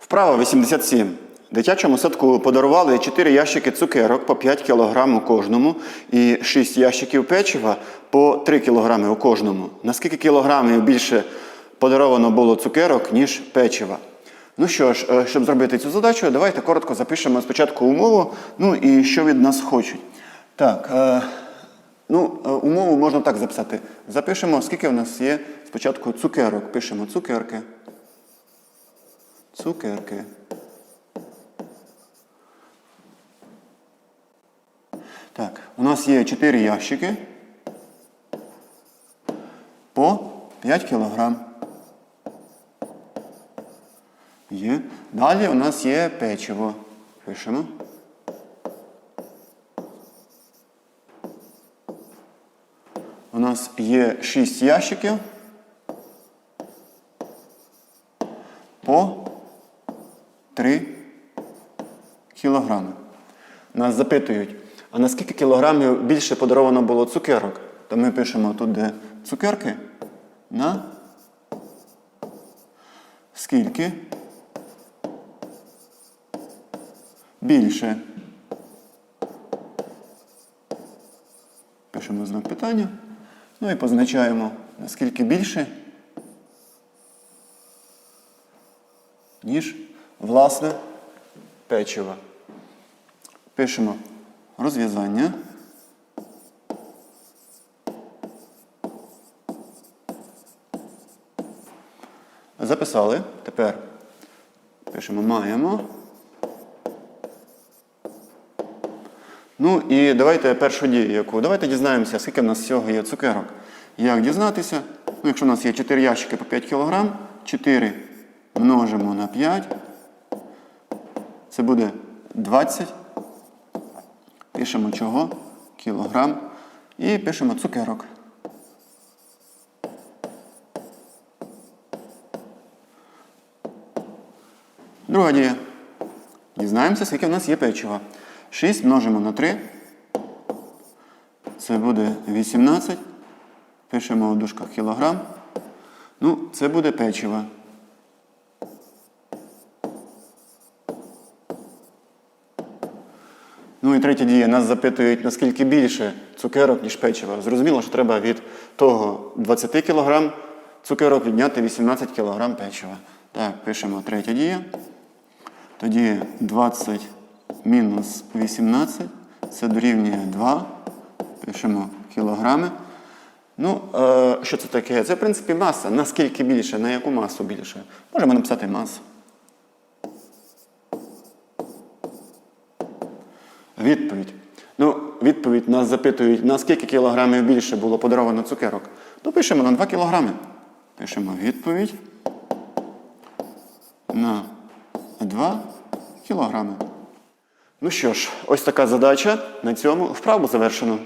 Вправа 87. Дитячому садку подарували 4 ящики цукерок по 5 кг у кожному і 6 ящиків печива по 3 кг у кожному. Наскільки кілограмів більше подаровано було цукерок, ніж печива? Ну що ж, е, щоб зробити цю задачу, давайте коротко запишемо спочатку умову, ну і що від нас хочуть. Так, е, ну, е, умову можна так записати. Запишемо, скільки в нас є спочатку цукерок. Пишемо цукерки. Цукерки. Так, у нас є 4 ящики по 5 кілограм. Є. Далі у нас є печиво. Пишемо. У нас є 6 ящиків по 3 кілограми. Нас запитують, а на скільки кілограмів більше подаровано було цукерок? То ми пишемо тут, де цукерки, на скільки більше. Пишемо знак питання. Ну і позначаємо, наскільки більше, ніж власне печиво. Пишемо розв'язання. Записали. Тепер пишемо маємо. Ну і давайте першу дію яку. Давайте дізнаємося, скільки в нас всього є цукерок. Як дізнатися? Ну, якщо у нас є 4 ящики по 5 кг, 4 множимо на 5. Це буде 20. Пишемо чого? Кілограм. І пишемо цукерок. Друга дія. Дізнаємося, скільки в нас є печива. 6 множимо на 3. Це буде 18. Пишемо у дужках кілограм. Ну, це буде печиво. І третя дія. Нас запитують, наскільки більше цукерок, ніж печива. Зрозуміло, що треба від того 20 кг цукерок відняти 18 кг печива. Так, пишемо третя дія. Тоді 20 мінус 18. Це дорівнює 2. Пишемо кілограми. Ну, е, що це таке? Це, в принципі, маса. Наскільки більше, на яку масу більше? Можемо написати масу. Відповідь. Ну, відповідь нас запитують, на скільки кілограмів більше було подаровано цукерок. То пишемо на 2 кілограми. Пишемо відповідь на 2 кілограми. Ну що ж, ось така задача. На цьому вправу завершено.